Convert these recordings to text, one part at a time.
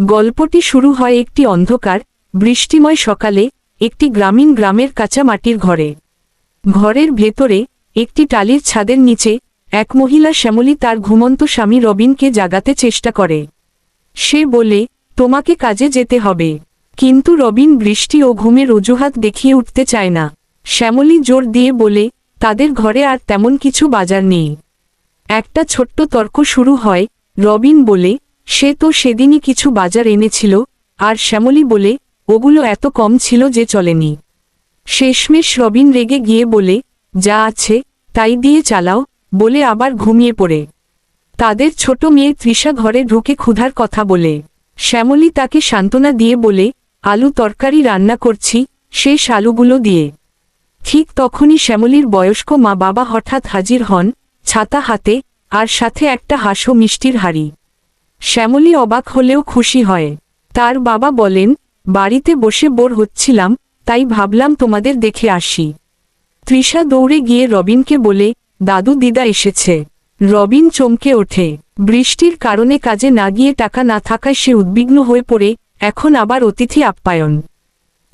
গল্পটি শুরু হয় একটি অন্ধকার, বৃষ্টিময় সকালে, একটি গ্রামীণ গ্রামের কাঁচা মাটির ঘরে। ঘরের ভেতরে, একটি টালির ছাদের নিচে, এক মহিলা শ্যামলী তার ঘুমন্ত স্বামী রবিনকে জাগাতে চেষ্টা করে। সে বলে, তোমাকে কাজে যেতে হবে। কিন্তু রবিন বৃষ্টি ও ঘুমের অজুহাত দেখিয়ে উঠতে চায় না। শ্যামলী জোর দিয়ে বলে, তাদের ঘরে আর তেমন কিছু বাজার নেই। একটা ছোট্ট তর্ক শুরু হয়, রবিন বলে সে তো সেদিনই কিছু বাজার এনেছিল, আর শ্যামলী বলে, ওগুলো এত কম ছিল যে চলেনি। শেষমেশ রবিন রেগে গিয়ে বলে, যা আছে, তাই দিয়ে চালাও। বলে আবার ঘুমিয়ে পড়ে। তাদের ছোট মেয়ে তৃষা ঘরে ঢুকে ক্ষুধার কথা বলে। শ্যামলী তাকে সান্ত্বনা দিয়ে বলে, আলু তরকারি রান্না করছি, শেষ আলুগুলো দিয়ে। ঠিক তখনই শ্যামলীর বয়স্ক মা বাবা হঠাৎ হাজির হন, ছাতা হাতে, আর সাথে একটা হাসো মিষ্টির হাড়ি। শ্যামলী অবাক হলেও খুশি হয়। তার বাবা বলেন, বাড়িতে বসে বোর হচ্ছিলাম, তাই ভাবলাম তোমাদের দেখে আসি। তৃষা দৌড়ে গিয়ে রবিনকে বলে, দাদু, দিদা এসেছে। রবিন চমকে ওঠে। বৃষ্টির কারণে কাজে না গিয়ে টাকা না থাকায় সে উদ্বিগ্ন হয়ে পড়ে, এখন আবার অতিথি আপ্যায়ন।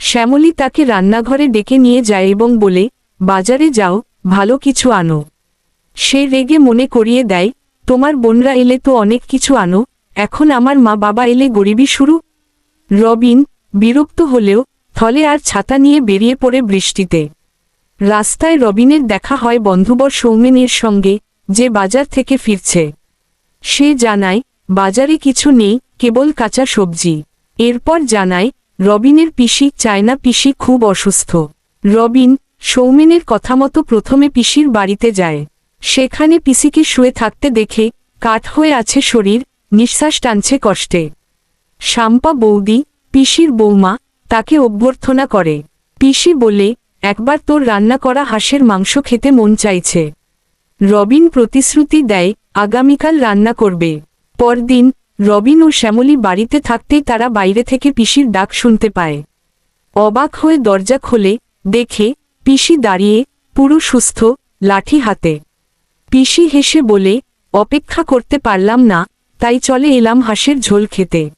শ্যামলী তাকে রান্নাঘরে ডেকে নিয়ে যায় এবং বলে, বাজারে যাও, ভালো কিছু আনো। সে রেগে মনে করিয়ে দেয়, তোমার বোনরা এলে তো অনেক কিছু আনো এখন আমার মা বাবা এলে গরিবী শুরু। রবিন, বিরক্ত হলেও থলে আর ছাতা নিয়ে বেরিয়ে পড়ে বৃষ্টিতে। রাস্তায় রবিনের দেখা হয় বন্ধুবর সৌমেনের সঙ্গে, যে বাজার থেকে ফিরছে। সে জানায়, বাজারে কিছু নেই, কেবল কাঁচা সবজি। এরপর জানায়, রবিনের পিসি চায়না পিসি খুব অসুস্থ। রবিন, সৌমেনের কথা মতো প্রথমে পিসির বাড়িতে যায়। সেখানে পিসিকে শুয়ে থাকতে দেখে কাঠ হয়ে আছে শরীর নিঃশ্বাস টানছে কষ্টে। শাম্পা বৌদি, পিসির বৌমা, তাকে অভ্যর্থনা করে। পিসি বলে, একবার তোর রান্না করা হাঁসের মাংস খেতে মন চাইছে। রবিন প্রতিশ্রুতি দেয়, আগামীকাল রান্না করবে। পরদিন, রবিন ও শ্যামলী বাড়িতে থাকতেই তারা বাইরে থেকে পিসির ডাক শুনতে পায়। অবাক হয়ে দরজা খোলে, দেখে, পিসি দাঁড়িয়ে, পুরো সুস্থ, লাঠি হাতে। পিসি হেসে বলে, অপেক্ষা করতে পারলাম না তাই চলে এলাম হাঁসের ঝোল খেতে।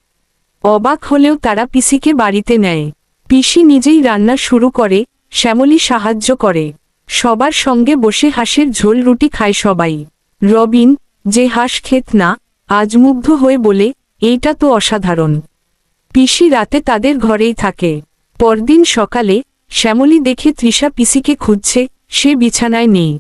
অবাক হলেও তারা পিসিকে বাড়িতে নেয়। পিসি নিজেই রান্না শুরু করে, শ্যামলী সাহায্য করে। সবার সঙ্গে বসে হাঁসের ঝোল রুটি খায় সবাই। রবিন, যে হাঁস খেত না, আজ মুগ্ধ হয়ে বলে, এইটা তো অসাধারণ। পিসি রাতে তাদের ঘরেই থাকে। পরদিন সকালে, শ্যামলী দেখে তৃষা পিসিকে খুঁজছে, সে বিছানায় নেই।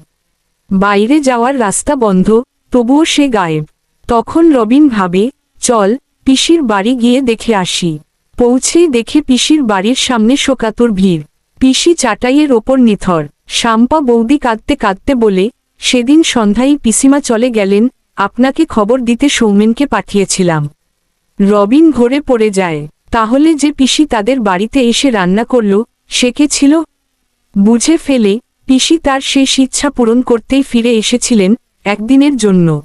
বাইরে যাওয়ার রাস্তা বন্ধ, তবুও সে গায়েব। তখন রবিন ভাবে, চল, পিসির বাড়ি গিয়ে দেখে আসি। পৌঁছেই দেখে পিসির বাড়ির সামনে শোকাতুর ভিড়। পিসি চাটাইয়ের ওপর নিথর। শাম্পা বৌদি কাঁদতে কাঁদতে বলে, সেদিন সন্ধ্যায় পিসিমা চলে গেলেন, আপনাকে খবর দিতে সৌমেনকে পাঠিয়েছিলাম। রবিন ঘরে পড়ে যায়। তাহলে যে পিসি তাদের বাড়িতে এসে রান্না করল, সে কে ছিল? বুঝে ফেলে, পিসি তার শেষ ইচ্ছা পূরণ করতেই ফিরে এসেছিলেন একদিনের জন্য।